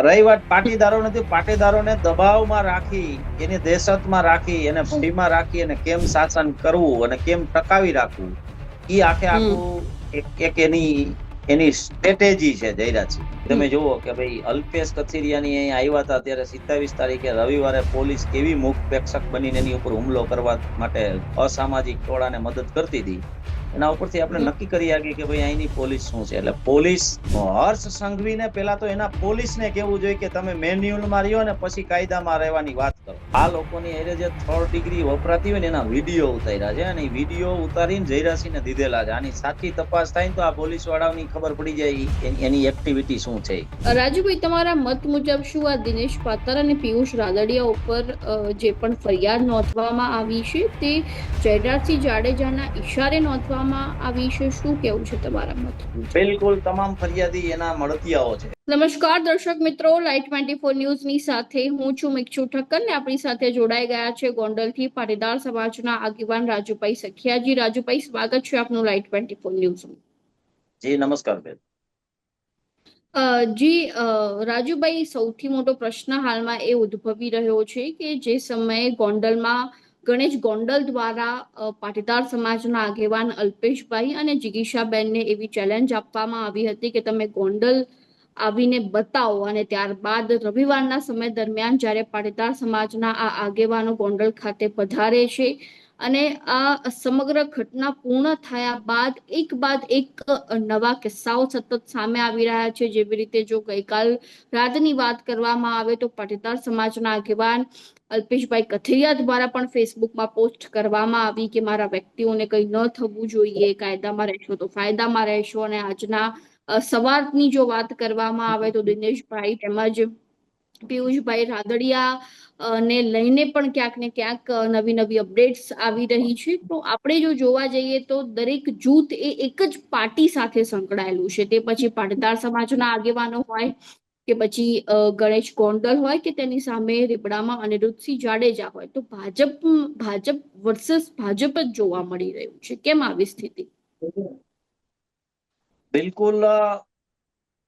રહી વાત પાટીદારો નથી પાટીદારોને દબાવમાં રાખી એને દહેશતમાં રાખી એને ભયમાં રાખી અને કેમ શાસન કરવું અને કેમ ટકાવી રાખવું ઈ આખે આખું એક એક એની એની સ્ટ્રેટેજી છે જયરાજસિંહ તમે જુઓ કે ભાઈ અલ્પેશ કથિરિયાની અહીં આવ્યા હતા ત્યારે સિત્તાવીસ તારીખે રવિવારે પોલીસ કેવી મુખ પ્રેક્ષક બનીને એની ઉપર હુમલો કરવા માટે અસામાજિક ટોળાને મદદ કરતી હતી. એના ઉપરથી આપણે નક્કી કરી શકીએ કે ભાઈ અહીંની પોલીસ શું છે? એટલે પોલીસ હર્ષ સંઘવીને પેલા તો એના પોલીસને કેવું જોઈએ કે તમે મેન્યુઅલમાં રહ્યો ને પછી કાયદામાં રહેવાની વાત આ લોકોની એરે જે થર્ડ ડિગ્રી વપરાતી હોય ને એના વીડિયો ઉતાર્યા છે અને વીડિયો ઉતારીને જયરાસિંહને દીધેલા છે. આની સાચી તપાસ થાય તો આ પોલીસ વાળાની ખબર પડી જાય એની એક્ટિવિટી શું છે. રાજુભાઈ તમારા મત મુજબ શું આ દિનેશ પાતર અને પિયુષ રાદડિયા ઉપર જે પણ ફરિયાદ નોંધવામાં આવી છે તે જયરાજસિંહ જાડેજાના ઈશારે નોંધવામાં આવી છે? શું કેવું છે તમારા મત? બિલકુલ તમામ ફરિયાદી એના મળતિયાઓ છે. નમસ્કાર દર્શક મિત્રો. લાઈટ ટ્વેન્ટી ફોર ન્યૂઝની સાથે હું છું મિક્ષુ ઠક્કર ને આપણી સાથે જોડાઈ ગયા છે ગોંડલથી પાટીદાર સમાજના આગેવાન રાજુભાઈ સખિયાજી. રાજુભાઈ સ્વાગત છે આપનું લાઈટ ટ્વેન્ટી ફોર ન્યૂઝમાં જી નમસ્કાર બેન. અ, જી રાજુભાઈ સૌથી મોટો પ્રશ્ન હાલમાં એ ઉદ્ભવી રહ્યો છે કે જે સમયે ગોંડલમાં ગણેશ ગોંડલ દ્વારા પાટીદાર સમાજના આગેવાન અલ્પેશભાઈ અને જિગીશાબેનને એવી ચેલેન્જ આપવામાં આવી હતી કે તમે ગોંડલ આવીને બતાવો અને ત્યારબાદ રવિવારના સમય દરમિયાન જ્યારે પાટીદાર સમાજના આ આગેવાનો ગોંડલ ખાતે પધારે છે અને આ સમગ્ર ઘટના પૂર્ણ થયા બાદ એક બાદ એક નવા કિસ્સાઓ સતત સામે આવી રહ્યા છે. જેવી રીતે જો ગઈકાલ રાતની વાત કરવામાં આવે તો પાટીદાર સમાજના આગેવાન અલ્પેશભાઈ કથિરિયા દ્વારા પણ ફેસબુકમાં પોસ્ટ કરવામાં આવી કે મારા વ્યક્તિઓને કંઈ ન થવું જોઈએ, કાયદામાં રહેશો તો ફાયદામાં રહેશો અને આજના સવારની જો વાત કરવામાં આવે તો દિનેશભાઈ તેમજ પિયુષભાઈ રાદડિયા ને લઈને પણ ક્યાંક ને ક્યાંક નવી નવી અપડેટ્સ આવી રહી છે. તો આપણે જો જોવા જઈએ તો દરેક જૂથ એ એક જ પાર્ટી સાથે સંકળાયેલું છે. તે પછી પાટીદાર સમાજના આગેવાનો હોય કે પછી ગણેશ ગોંડલ હોય કે તેની સામે રીબડામાં અનિરુદ્ધસિંહ જાડેજા હોય. તો ભાજપ ભાજપ વર્સસ ભાજપ જ જોવા મળી રહ્યું છે. કેમ આવી સ્થિતિ? બિલકુલ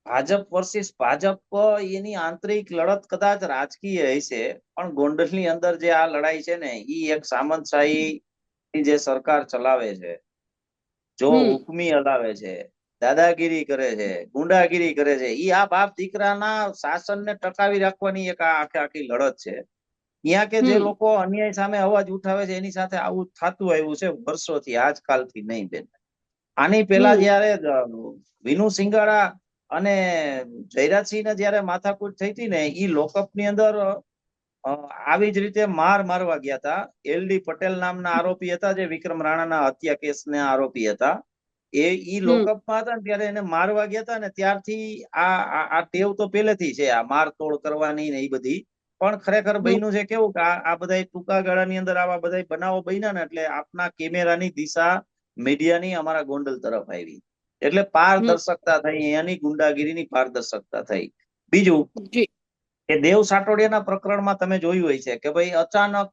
ભાજપ વર્સિસ ભાજપ એની આંતરિક લડત કદાચ રાજકીય હશે પણ ગોંડલની અંદર જે આ લડાઈ છે ને એ એક સામંતશાહી ની જે સરકાર ચલાવે છે. જો. હુકમી હલાવે છે દાદાગીરી કરે છે ગુંડાગીરી કરે છે એ આ બાપ દીકરાના શાસનને ટકાવી રાખવાની એક આ આખે આખી લડત છે. ત્યાં કે જે લોકો અન્યાય સામે અવાજ ઉઠાવે છે એની સાથે આવું થતું આવ્યું છે વર્ષોથી આજકાલથી નહીં બેન. આની પેલા જયારે વિનુ સિંગાડા અને જયરાજસિંહને જયારે માથાકૂટ થઈ હતી ને ઈ લોકઅપની અંદર આવી જ રીતે માર મારવા ગયા હતા એલડી પટેલ નામના આરોપી હતા જે વિક્રમ રાણાના હત્યા કેસના આરોપી હતા એ ઈ. લોકઅપમાં હતા ને ત્યારે એને મારવા ગયા હતા ને ત્યારથી આ આ ટેવ તો પેલેથી છે આ માર તોડ કરવાની ને એ બધી પણ ખરેખર. બન્યું છે કેવું કે આ આ બધા ટૂંકા ગાળાની અંદર આવા બધા બનાવો બન્યા ને એટલે આપના કેમેરાની દિશા મીડિયાની અમારા ગોંડલ તરફ આવી. એટલે પારદર્શકતા થઈ એની ગુંડાગીરીની પારદર્શકતા થઈ. બીજું કે દેવ સાટોડિયાના પ્રકરણમાં તમે જોયું હોય છે કે ભાઈ અચાનક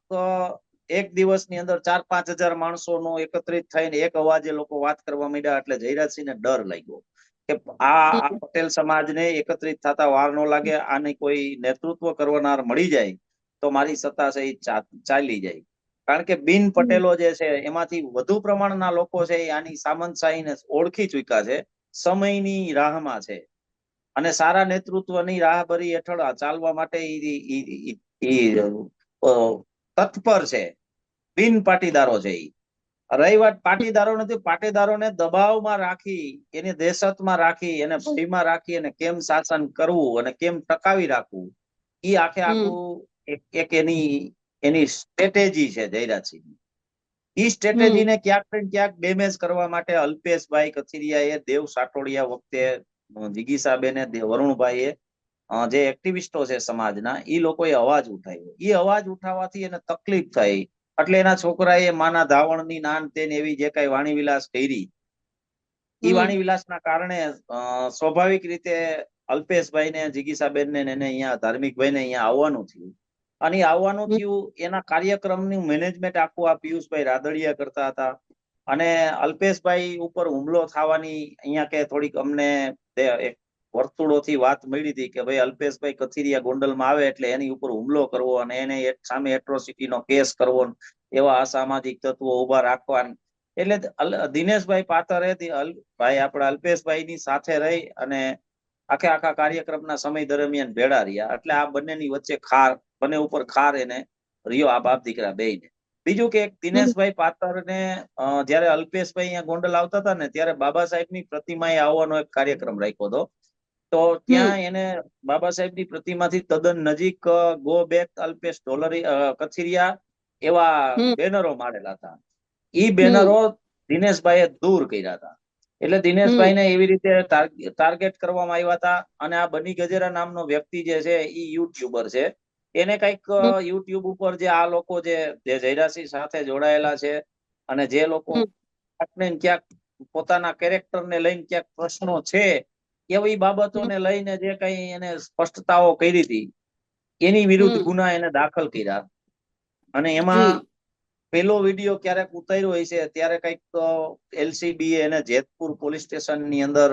એક દિવસની અંદર ચાર પાંચ હજાર માણસોનો એકત્રિત થઈને એક અવાજે લોકો વાત કરવા માંડ્યા એટલે જયરાજસિંહને ડર લાગ્યો. કે આ પટેલ સમાજને એકત્રિત થતા વાર ન લાગે આને કોઈ નેતૃત્વ કરવાનાર મળી જાય તો મારી સત્તા છે એ ચાલી જાય. કારણ કે બિન પટેલો જે છે એમાંથી વધુ પ્રમાણના લોકો છે આની સામંતશાહીને ઓળખી ચૂક્યા છે. સમયની રાહમાં છે. અને સારા નેતૃત્વની રાહબરી હેઠળ ચાલવા માટે તત્પર છે. બિન પાટીદારો છે એ રહી વાત પાટીદારો નથી પાટીદારોને દબાવમાં રાખી એને દહેશતમાં રાખી એને ભયમાં રાખી અને કેમ શાસન કરવું અને કેમ ટકાવી રાખવું ઈ આખે આખું એક એની એની સ્ટ્રેટેજી છે જયરાજસિંહ ઈ સ્ટ્રેટેજીને ક્યાંક ને ક્યાંક ડેમેજ કરવા માટે અલ્પેશભાઈ કથિરિયાએ દેવ સાટોડિયા વખતે જિગીસાબેને વરુણભાઈએ એ જે એક્ટિવિસ્ટો છે સમાજના એ લોકોએ અવાજ ઉઠાવ્યો. એ અવાજ ઉઠાવવાથી એને તકલીફ થઈ. એટલે એના છોકરાએ માના ધાવણની નાન તેન એવી જે કઈ વાણી વિલાસ કરી. ઈ હમ. વાણી વિલાસના કારણે સ્વાભાવિક રીતે અલ્પેશભાઈ ને જિગીસાબેન ને એને અહીંયા ધાર્મિકભાઈ ને અહીંયા આવવાનું થયું. અને આવવાનું થયું, એના કાર્યક્રમનું મેનેજમેન્ટ આખું આ પિયુષભાઈ રાદડિયા કરતા હતા. અને અલ્પેશભાઈ ઉપર હુમલો થવાની અહીંયા કે થોડીક અમને એક વર્તુળોથી વાત મળી હતી કે ભાઈ અલ્પેશભાઈ કથિરિયા ગોંડલમાં આવે એટલે એની ઉપર હુમલો કરવો અને એને સામે એટ્રોસિટીનો કેસ કરવો એવા અસામાજિક તત્વો ઊભા રાખવાની. એટલે દિનેશભાઈ પાતરે ભાઈ આપણા અલ્પેશભાઈની સાથે રહી અને આખે આખા કાર્યક્રમના સમય દરમિયાન ભેળા રહ્યા. એટલે આ બંનેની વચ્ચે ખાર બંને ઉપર ખાર એને રહ્યો આ બાપ દીકરા બેયને બીજું કે દિનેશભાઈ પાતરને ને જયારે અલ્પેશભાઈ અહીંયા ગોંડલ આવતા હતા ને ત્યારે બાબા સાહેબની પ્રતિમા આવવાનો એક કાર્યક્રમ રાખ્યો હતો. તો ત્યાં એને બાબા સાહેબની પ્રતિમાથી તદ્દન નજીક ગો બેક અલ્પેશ ઢોલરી કથિરિયા એવા બેનરો મારેલા હતા. ઈ બેનરો દિનેશભાઈએ દૂર કર્યા હતા. એટલે દિનેશભાઈને એવી રીતે ટાર્ગેટ કરવામાં આવ્યા હતા. અને આ બની ગજેરા નામનો વ્યક્તિ જે છે ઈ યુટ્યુબર છે. એને કંઈક યુટ્યુબ ઉપર જે આ લોકો જે જયરાસિંહ સાથે જોડાયેલા છે અને જે લોકો ક્યાંક પોતાના કેરેક્ટર ને લઈને ક્યાંક પ્રશ્નો છે એવી બાબતોને લઈને જે કઈ એને સ્પષ્ટતાઓ કરી હતી એની વિરુદ્ધ ગુના એને દાખલ કર્યા. અને એમાં પેલો વીડિયો ક્યારેક ઉતાર્યો હોય છે ત્યારે કંઈક એલસીબી એને જેતપુર પોલીસ સ્ટેશનની અંદર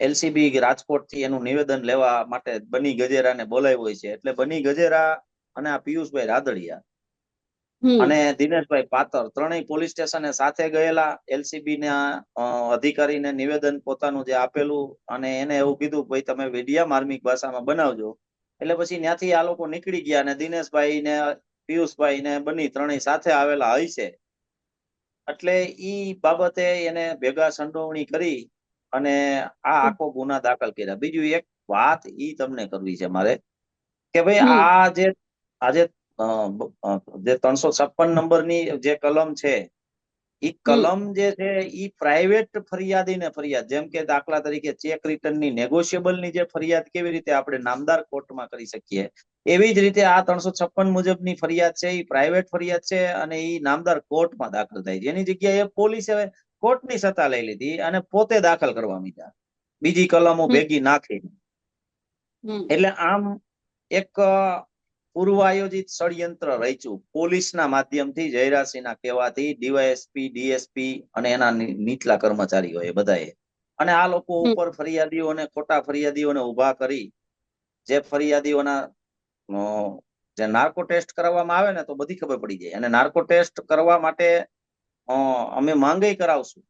એલસીબી રાજકોટથી એનું નિવેદન લેવા માટે બની ગજેરાને બોલાવ્યો છે. એટલે બની ગજેરા અને આ પિયુષભાઈ રાદડિયા અને દિનેશભાઈ પાતર ત્રણેય પોલીસ સ્ટેશને સાથે ગયેલા. એલસીબી ના અધિકારીને નિવેદન પોતાનું જે આપેલું અને એને એવું કીધું ભાઈ તમે વિડિયા માર્મિક ભાષામાં બનાવજો. એટલે પછી ત્યાંથી આ લોકો નીકળી ગયા અને દિનેશભાઈ ને પિયુષભાઈ ને બની ત્રણેય સાથે આવેલા હોય છે. એટલે ઈ બાબતે એને ભેગા સંડોવણી કરી અને આ આખો ગુના દાખલ કર્યા. બીજું એક વાત ઈ તમને કરવી છે મારે કે ભાઈ. આ જે આજે જે ત્રણસો છપ્પન નંબરની જે કલમ છે ઈ કલમ જે છે ઈ પ્રાઇવેટ ફરિયાદીને ફરિયાદ જેમ કે દાખલા તરીકે ચેક રિટર્નની નેગોશિયેબલની જે ફરિયાદ કેવી રીતે આપણે નામદાર કોર્ટમાં કરી શકીએ એવી જ રીતે આ ત્રણસો છપ્પન મુજબની ફરિયાદ છે ઈ પ્રાઇવેટ ફરિયાદ છે અને ઈ નામદાર કોર્ટમાં દાખલ થાય છે. એની જગ્યાએ પોલીસે કોર્ટની સત્તા લઈ લીધી અને પોતે દાખલ કરવા મીધા બીજી કલમો ભેગી નાખી. એટલે આમ એક પૂર્વ આયોજિત ષડયંત્ર રચ્યું. પોલીસના માધ્યમથી જયરાસિંહના કહેવાથી ડીવાયએસપી ડીએસપી અને એના નીચલા કર્મચારીઓએ બધાએ. અને આ લોકો ઉપર ફરિયાદીઓને ખોટા ફરિયાદીઓને ઊભા કરી જે ફરિયાદીઓના જે નાર્કો ટેસ્ટ કરવામાં આવે ને તો બધી ખબર પડી જાય. અને નાર્કો ટેસ્ટ કરવા માટે અમે માંગઈ કરાવશું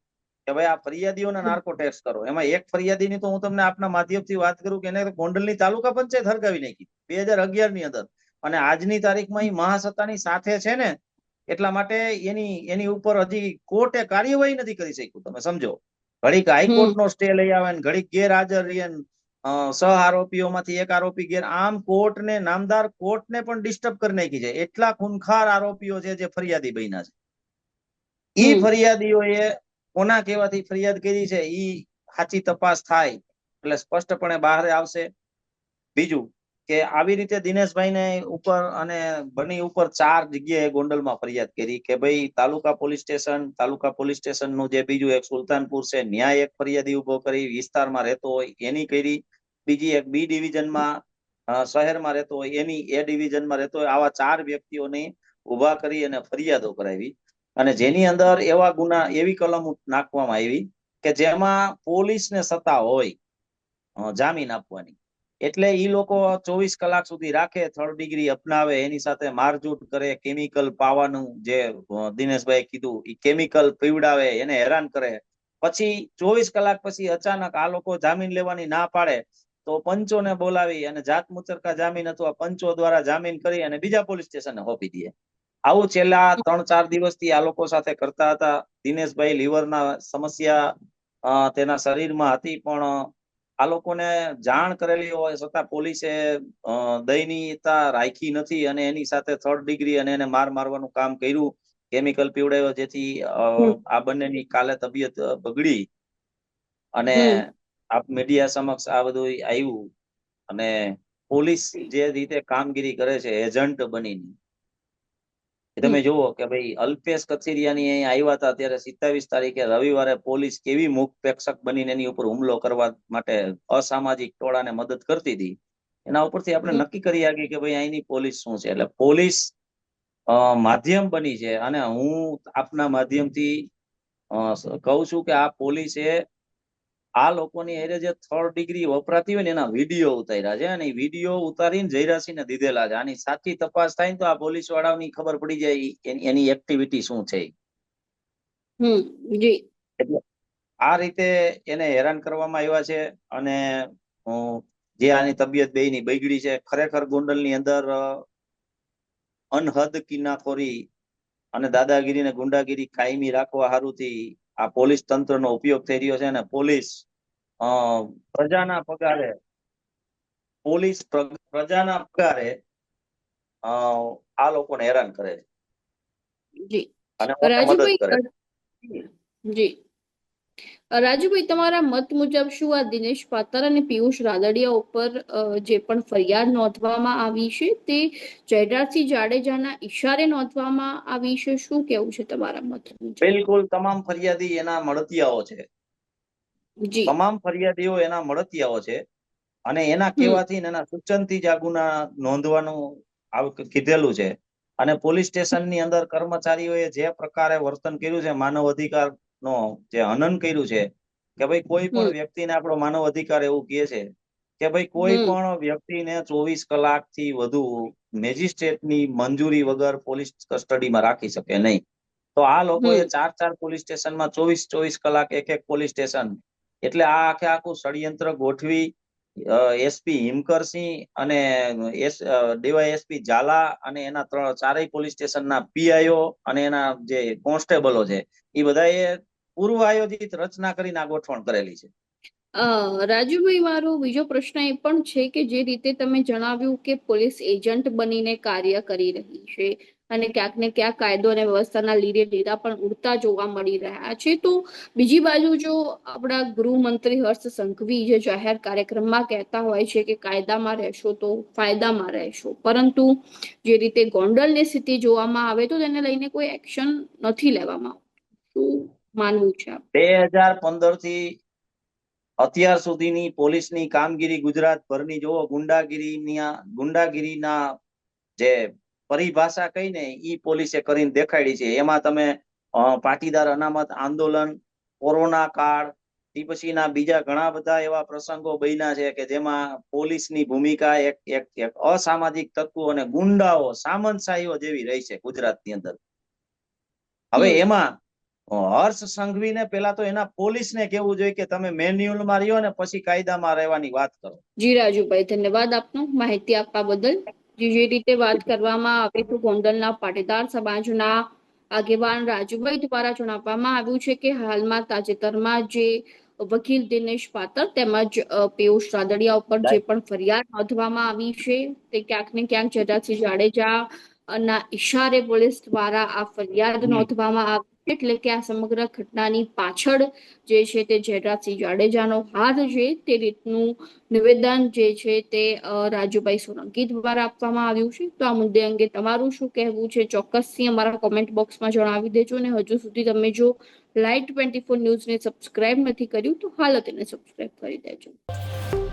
કે ભાઈ આ ફરિયાદીઓને નાર્કો ટેસ્ટ કરો. એમાં એક ફરિયાદીની તો હું તમને આપના માધ્યમથી વાત કરું કે એને ગોંડલની તાલુકા પંચાયત હરગાવી નાખી બે હજાર અગિયારની અંદર. અને આજની તારીખમાં એ મહાસત્તાની સાથે છે ને એટલા માટે એની એની ઉપર હજી કોર્ટે કાર્યવાહી નથી કરી શક્યું. તમે સમજો. ઘડીક હાઈકોર્ટ નો સ્ટે લઈ આવે ને ઘડીક ગેરહાજર રહીએ સહ આરોપીઓમાંથી એક આરોપી ગેર આમ કોર્ટને નામદાર કોર્ટને પણ ડિસ્ટર્બ કરી નાખી છે. એટલા ખૂનખાર આરોપીઓ છે જે ફરિયાદી બન્યા છે. ઈ ફરિયાદીઓએ કોના કહેવાથી ફરિયાદ કરી છે ઈ સાચી તપાસ થાય. એટલે સ્પષ્ટપણે બહાર આવશે. બીજું કે આવી રીતે દિનેશભાઈને ઉપર અને બની ઉપર ચાર જગ્યાએ ગોંડલમાં ફરિયાદ કરી કે ભાઈ taluka police station taluka police સ્ટેશનનું જે બીજું એક સુલતાનપુર છે ન્યાય એક ફરિયાદી ઊભો કરી વિસ્તારમાં રહેતો હોય એની કરી. બીજી એક બી ડિવિઝનમાં શહેરમાં રહેતો હોય એની એ ડિવિઝનમાં રહેતો હોય. આવા ચાર વ્યક્તિઓની ઊભા કરી અને ફરિયાદો કરાવી. અને જેની અંદર એવા ગુના, એવી કલમ નાખવામાં આવી કે જેમાં પોલીસને સત્તા હોય જામીન આપવાની. એટલે ઈ લોકો ચોવીસ કલાક સુધી રાખે થર્ડ ડિગ્રી અપનાવે, એની સાથે મારઝૂટ કરે કેમિકલ પાવાનું જે દિનેશભાઈ કીધું એ કેમિકલ પીવડાવે, એને હેરાન કરે. પછી ચોવીસ કલાક પછી અચાનક આ લોકો જામીન લેવાની ના પાડે, તો પંચોને બોલાવી અને જાત મુચરકા જામીન અથવા પંચો દ્વારા જામીન કરી અને બીજા પોલીસ સ્ટેશને હોપી દે. આવું છેલ્લા ત્રણ ચાર દિવસથી આ લોકો સાથે કરતા હતા. દિનેશભાઈ લીવરના સમસ્યા તેના શરીરમાં હતી પણ આ લોકોને જાણ કરેલી હોય છતાં પોલીસે દયનીયતા રાખી નથી અને એની સાથે થર્ડ ડિગ્રી અને એને માર મારવાનું કામ કર્યું. કેમિકલ પીવડાવ્યો જેથી આ બંનેની કાલે તબિયત બગડી અને આપ મીડિયા સમક્ષ આ બધું આવ્યું અને પોલીસ જે રીતે કામગીરી કરે છે એજન્ટ બનીને. તમે જુઓ કે ભાઈ અલ્પેશ કથિરિયાની અહીંયા આવ્યા હતા ત્યારે સિત્તાવીસ તારીખે રવિવારે પોલીસ કેવી મુખ પ્રેક્ષક બનીને એની ઉપર હુમલો કરવા માટે અસામાજિક ટોળાને મદદ કરતી હતી. એના ઉપરથી આપણે નક્કી કરી આગી કે ભાઈ અહીંની પોલીસ શું છે? એટલે પોલીસ અ, માધ્યમ બની છે અને હું આપના માધ્યમથી કહું છું કે આ પોલીસે આ લોકોની એરે જે થર્ડ ડિગ્રી વપરાતી હોય ને એના વીડિયો ઉતાર્યા છે અને વીડિયો ઉતારીને જયરાસિંહને દીધેલા છે આની સાચી તપાસ થાય ને તો આ પોલીસ વાળાની ખબર પડી જાય એની એક્ટિવિટી શું છે. આ રીતે એને હેરાન કરવામાં આવ્યા છે અને જે આની તબિયત બેયની બગડી છે ખરેખર ગોંડલની અંદર અ, અનહદ કિનાખોરી અને દાદાગીરી ને ગુંડાગીરી કાયમી રાખવા હારુથી આ પોલીસ તંત્રનો ઉપયોગ થઈ રહ્યો છે અને પોલીસ અ, પ્રજાના પગારે પોલીસ પ્ર- પ્રજાના પગારે આ લોકોને હેરાન કરે છે. અને મદદ કરે જી. રાજુભાઈ તમારા મત મુજબ શું આ દિનેશ પાતર અને પિયુષ રાદડિયા ઉપર જે પણ ફરિયાદ નોંધવામાં આવી છે તે જયરાજસિંહ જાડેજાના ઈશારે નોંધવામાં આવી છે? શું કેવું છે તમારા મત બિલકુલ તમામ ફરિયાદી એના મળતિયાઓ છે. તમામ ફરિયાદીઓ એના મળતિયાઓ છે અને એના કહેવાથી એના સૂચનથી જ આ ગુના નોંધવાનું કીધેલું છે. અને પોલીસ સ્ટેશનની અંદર કર્મચારીઓએ જે પ્રકારે વર્તન કર્યું છે માનવ અધિકાર નો જે હનન કર્યું છે કે ભાઈ કોઈ પણ. વ્યક્તિને આપણો માનવ અધિકાર એવું કહે છે કે ભાઈ કોઈ પણ વ્યક્તિને ચોવીસ કલાકથી વધુ મેજિસ્ટ્રેટની મંજૂરી વગર પોલીસ કસ્ટડીમાં રાખી શકે નહીં. તો આ લોકોએ ચાર ચાર પોલીસ સ્ટેશનમાં ચોવીસ ચોવીસ કલાક એક એક પોલીસ સ્ટેશન એટલે આ આખે આખું ષડયંત્ર ગોઠવી એસપી હિમકરસિંહ અને એસ ડીવાયએસપી ઝાલા અને એના ત્રણ ચારેય પોલીસ સ્ટેશનના પીઆઈઓ અને એના જે કોન્સ્ટેબલો છે એ બધાએ પૂર્વ આયોજિત રચના કરીને આ ગોઠવણ કરેલી છે. રાજુભાઈ, મારો બીજો પ્રશ્ન એ પણ છે કે જે રીતે તમે જણાવ્યું કે પોલીસ એજન્ટ બનીને કાર્ય કરી રહી છે અને ક્યાંક ને ક્યાંક કાયદો અને વ્યવસ્થાના લીધે લીધા પણ ઉડતા જોવા મળી રહ્યા છે. તો બીજી બાજુ જો આપણા ગૃહમંત્રી હર્ષ સંઘવી જે જાહેર કાર્યક્રમમાં કહેતા હોય છે કે કાયદામાં રહેશો તો ફાયદામાં રહેશો, પરંતુ જે રીતે ગોંડલની સ્થિતિ જોવામાં આવે તો તેને લઈને કોઈ એક્શન નથી લેવામાં આવતું. માનવું છે બે હજાર પંદરથી અત્યાર સુધીની પોલીસની કામગીરી ગુજરાત ભરની જુઓ ગુંડાગીરીની ગુંડાગીરીના જે પરિભાષા કહીને ઈ પોલીસે કરીને દેખાડી છે. એમાં તમે પાટીદાર અનામત આંદોલન કોરોના કાળ તે પછીના બીજા ઘણા બધા એવા પ્રસંગો બન્યા છે કે જેમાં પોલીસની ભૂમિકા એક એક એક અસામાજિક તત્વો અને ગુંડાઓ સામંતશાહીઓ જેવી રહી છે ગુજરાતની અંદર. હવે એમાં હર્ષ સંઘવીને પેલા તો એના પોલીસને કેવું જોઈએ કે તમે મેન્યુઅલમાં રહ્યો ને પછી કાયદામાં રહેવાની વાત કરો જી રાજુભાઈ ધન્યવાદ આપનો માહિતી આપવા બદલ જે રીતે વાત કરવામાં આવે તો ગોંડલના પાટીદાર સમાજના આગેવાન રાજુભાઈ દ્વારા જણાવવામાં આવ્યું છે કે હાલમાં તાજેતરમાં જે વકીલ દિનેશ પાતર તેમજ પિયુષ રાદડિયા ઉપર જે પણ ફરિયાદ નોંધવામાં આવી છે તે ક્યાંક ને ક્યાંક જટાસિંહ જાડેજા ના ઇશારે પોલીસ દ્વારા આ ફરિયાદ નોંધવામાં આવી. એટલે કે આ સમગ્ર ઘટનાની પાછળ જે છે તે જયરાજસિંહ જાડેજાનો હાથ છે તે રીતનું નિવેદન જે છે તે રાજુભાઈ સોલંકી દ્વારા આપવામાં આવ્યું છે. તો આ મુદ્દે અંગે તમારું શું કહેવું છે? ચોક્કસથી અમારા કોમેન્ટ બોક્સમાં જણાવી દેજો અને હજુ સુધી તમે જો લાઈટ ટ્વેન્ટી ફોર ન્યૂઝને સબસ્ક્રાઇબ નથી કર્યું તો હાલ તેને સબસ્ક્રાઇબ કરી દેજો.